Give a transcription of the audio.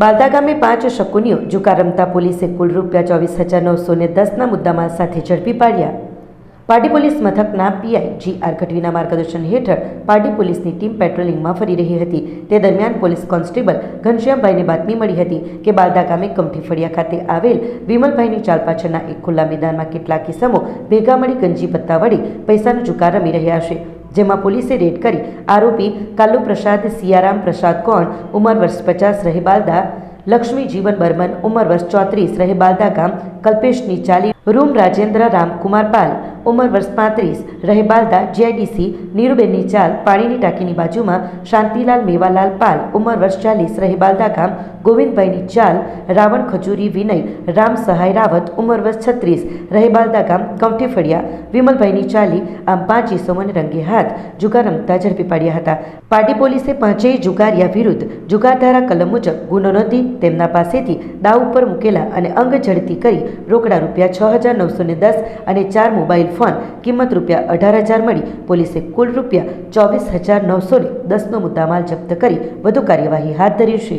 બાલદા ગામે પાંચ શકુનીઓ જુકા રમતા પોલીસે કુલ રૂપિયા ચોવીસ હજાર નવસો ને દસના મુદ્દામાલ સાથે ઝડપી પાડ્યા. પાર્ટી પોલીસ મથકના પીઆઈ જી આર ગઢવીના માર્ગદર્શન હેઠળ પાર્ટી પોલીસની ટીમ પેટ્રોલિંગમાં ફરી રહી હતી. તે દરમિયાન પોલીસ કોન્સ્ટેબલ ઘનશ્યામભાઈને બાતમી મળી હતી કે બાલદા ગામે કમઠી ફળિયા ખાતે આવેલ વિમલભાઈની ચાલ પાછળના એક ખુલ્લા મેદાનમાં કેટલાક કિસ્મો ભેગા મળી ગંજી પત્તા વળી પૈસાનો જુકાર રમી રહ્યા છે. જેમાં પોલીસે રેડ કરી આરોપી કાલુ પ્રસાદ, સિયારામ પ્રસાદ કોણ, ઉંમર વર્ષ પચાસ, રહેબાલદા, લક્ષ્મી જીવન બર્મન, ઉંમર વર્ષ ચોત્રીસ, રહેબાલદા ગામ, કલ્પેશની ચાલી, રૂમ રાજેન્દ્ર રામકુમાર પાલ ઉંમર વર્ષ પાંત્રીસ, રહેબાલદા, જીઆઈડીસી નીરુબેનની ચાલ પાણીની ટાંકીની બાજુમાં શાંતિલાલ મેવાલાલ પાલ, ઉંમર વર્ષ ચાલીસ, રહેબાલદા ગામ ગોવિંદભાઈની ચાલ રાવણ ખજૂરી વિનય, રામ સહાય રાવત, ઉંમર વર્ષ છત્રીસ, રહેબાલદા ગામ કમઠી ફળિયા વિમલભાઈની ચાલી આમ પાંચ ઇસમોને રંગે હાથ, જુગાર રમતા ઝડપી પાડ્યા હતા. પાર્ટી પોલીસે પાંચેય જુગારિયા વિરુદ્ધ જુગારધારા કલમ મુજબ ગુનો નોંધી તેમના પાસેથી દાવ ઉપર મૂકેલા અને અંગ ઝડતી કરી રોકડા રૂપિયા છ હજાર નવસો દસ અને ચાર મોબાઈલ ફોન. કિંમત રૂપિયા અઢાર હજાર મળી. પોલીસે કુલ રૂપિયા ચોવીસ હજાર નવસો દસનો મુદ્દામાલ જપ્ત કરી વધુ કાર્યવાહી હાથ ધરી છે.